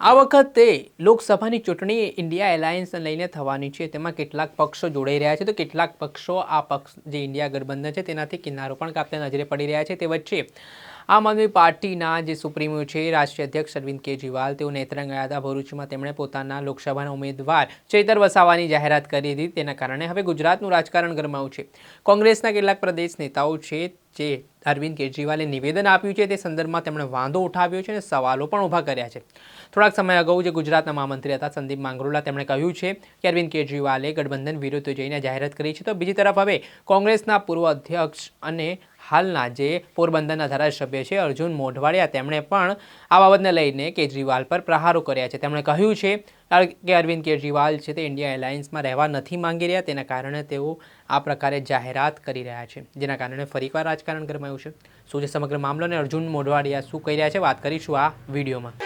આ વખતે લોકસભાની ચૂંટણી ઇન્ડિયા એલાયન્સને લઈને થવાની છે. તેમાં કેટલાક પક્ષો જોડાઈ રહ્યા છે. તો કેટલાક પક્ષો આ પક્ષ જે ઇન્ડિયા ગઠબંધન છે તેનાથી કિનારો પણ કાપતા નજરે પડી રહ્યા છે. તે વચ્ચે આમ આદમી પાર્ટીના જે સુપ્રીમો છે, રાષ્ટ્રીય અધ્યક્ષ અરવિંદ કેજરીવાલ, તેઓ નેત્રંગ ગયા હતા ભરૂચમાં. તેમણે પોતાના લોકસભાના ઉમેદવાર ચેતર વસાવાની જાહેરાત કરી હતી. તેના કારણે હવે ગુજરાતનું રાજકારણ ગરમાયું છે. કોંગ્રેસના કેટલાક પ્રદેશ નેતાઓ છે, જે અરવિંદ કેજરીવાલે નિવેદન આપ્યું છે, તે સંદર્ભમાં તેમણે વાંધો ઉઠાવ્યો છે અને સવાલો પણ ઊભા કર્યા છે. થોડાક સમય અગાઉ જે ગુજરાતના મહામંત્રી હતા, સંદીપ માંગરોલા, તેમણે કહ્યું છે કે અરવિંદ કેજરીવાલે ગઠબંધન વિરુદ્ધ જઈને જાહેરાત કરી છે. તો બીજી તરફ હવે કોંગ્રેસના પૂર્વ અધ્યક્ષ અને હાલના જે પોરબંદરના ધારાસભ્ય છે અર્જુન મોઢવાડિયા, તેમણે પણ આ બાબતને લઈને કેજરીવાલ પર પ્રહારો કર્યા છે. તેમણે કહ્યું છે કે અરવિંદ કેજરીવાલ છે તે ઇન્ડિયા એલાયન્સમાં રહેવા નથી માંગી રહ્યા, તેના કારણે તેઓ આ પ્રકારે જાહેરાત કરી રહ્યા છે. જેના કારણે ફરીવાર રાજકારણ ગરમાયું છે. શું છે સમગ્ર મામલો અને અર્જુન મોઢવાડિયા શું કહી રહ્યા છે? વાત કરીશું આ વિડીયોમાં.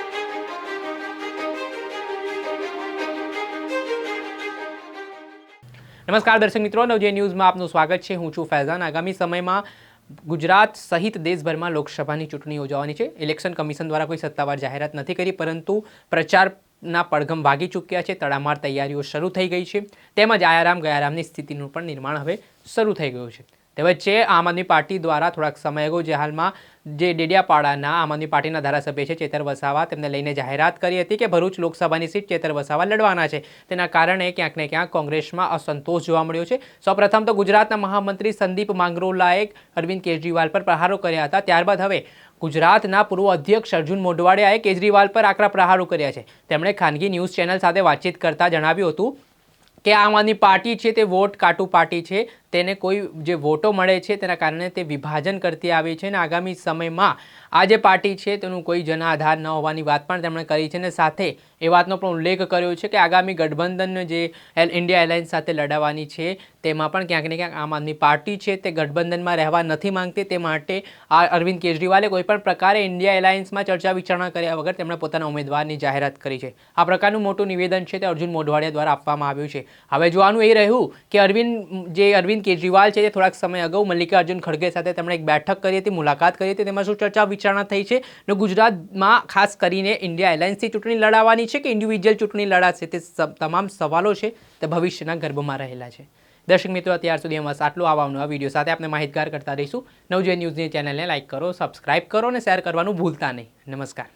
નમસ્કાર દર્શક મિત્રો, નવજે ન્યૂઝમાં આપનું સ્વાગત છે. હું છું ફૈઝાન. આગામી સમયમાં ગુજરાત સહિત દેશભરમાં લોકસભાની ચૂંટણી યોજાવાની છે. ઇલેક્શન કમિશન દ્વારા કોઈ સત્તાવાર જાહેરાત નથી કરી, પરંતુ પ્રચારના પડઘમ ભાગી ચૂક્યા છે. તડામાર તૈયારીઓ શરૂ થઈ ગઈ છે. તેમજ આયારામ ગયારામની સ્થિતિનું પણ નિર્માણ હવે શરૂ થઈ ગયું છે. તે વચ્ચે આમ આદમી પાર્ટી દ્વારા થોડાક સમય અગાઉ જે હાલમાં જે ડેડિયાપાડાના આમ આદમી પાર્ટીના ધારાસભ્ય છે ચેતર વસાવા, તેમને લઈને જાહેરાત કરી હતી કે ભરૂચ લોકસભાની સીટ ચેતર વસાવા લડવાના છે. તેના કારણે ક્યાંક ને ક્યાંક કોંગ્રેસમાં અસંતોષ જોવા મળ્યો છે. સૌપ્રથમ તો ગુજરાતના મહામંત્રી સંદીપ માંગરોલાએ અરવિંદ કેજરીવાલ પર પ્રહારો કર્યા હતા. ત્યારબાદ હવે ગુજરાતના પૂર્વ અધ્યક્ષ અર્જુન મોઢવાડિયાએ કેજરીવાલ પર આકરા પ્રહારો કર્યા છે. તેમણે ખાનગી ન્યૂઝ ચેનલ સાથે વાતચીત કરતા જણાવ્યું હતું કે આમ આદમી પાર્ટી છે તે વોટ કાટુ પાર્ટી છે. તેને કોઈ જે વોટો મળે છે તેના કારણે તે વિભાજન કરતી આવી છે અને આગામી સમયમાં આ જે પાર્ટી છે તેનું કોઈ જનાધાર ન હોવાની વાત પણ તેમણે કરી છે અને સાથે એ વાતનો પણ ઉલ્લેખ કર્યો છે કે આગામી ગઠબંધન જે ઇન્ડિયા એરલાઇન્સ સાથે લડાવવાની છે તેમાં પણ ક્યાંક ને ક્યાંક આમ આદમી પાર્ટી છે તે ગઠબંધનમાં રહેવા નથી માંગતી. તે માટે આ અરવિંદ કેજરીવાલે કોઈપણ પ્રકારે ઇન્ડિયા એલાયન્સમાં ચર્ચા વિચારણા કર્યા વગર તેમણે પોતાના ઉમેદવારની જાહેરાત કરી છે. આ પ્રકારનું મોટું નિવેદન છે તે અર્જુન મોઢવાડિયા દ્વારા આપવામાં આવ્યું છે. હવે જોવાનું એ રહ્યું કે અરવિંદ જે અરવિંદ કેજરીવાલ છે તે થોડાક સમય અગાઉ મલ્લિકાર્જુન ખડગે સાથે તેમણે એક બેઠક કરી હતી, મુલાકાત કરી હતી, તેમાં શું ચર્ચા વિચારણા થઈ છે અને ગુજરાતમાં ખાસ કરીને ઇન્ડિયા એલાયન્સથી ચૂંટણી લડાવવાની છે કે ઇન્ડિવિજ્યુઅલ ચૂંટણી લડાશે તે તમામ સવાલો છે તે ભવિષ્યના ગર્ભમાં રહેલા છે. દર્શક મિત્રો, અત્યાર સુધી અમારા આટલું આવવાનું આ વીડિયો સાથે આપણે માહિતગાર કરતા રહીશું. નવજે ન્યૂઝની ચેનલને લાઇક કરો, સબસ્ક્રાઇબ કરો અને શેર કરવાનું ભૂલતા નહીં. નમસ્કાર.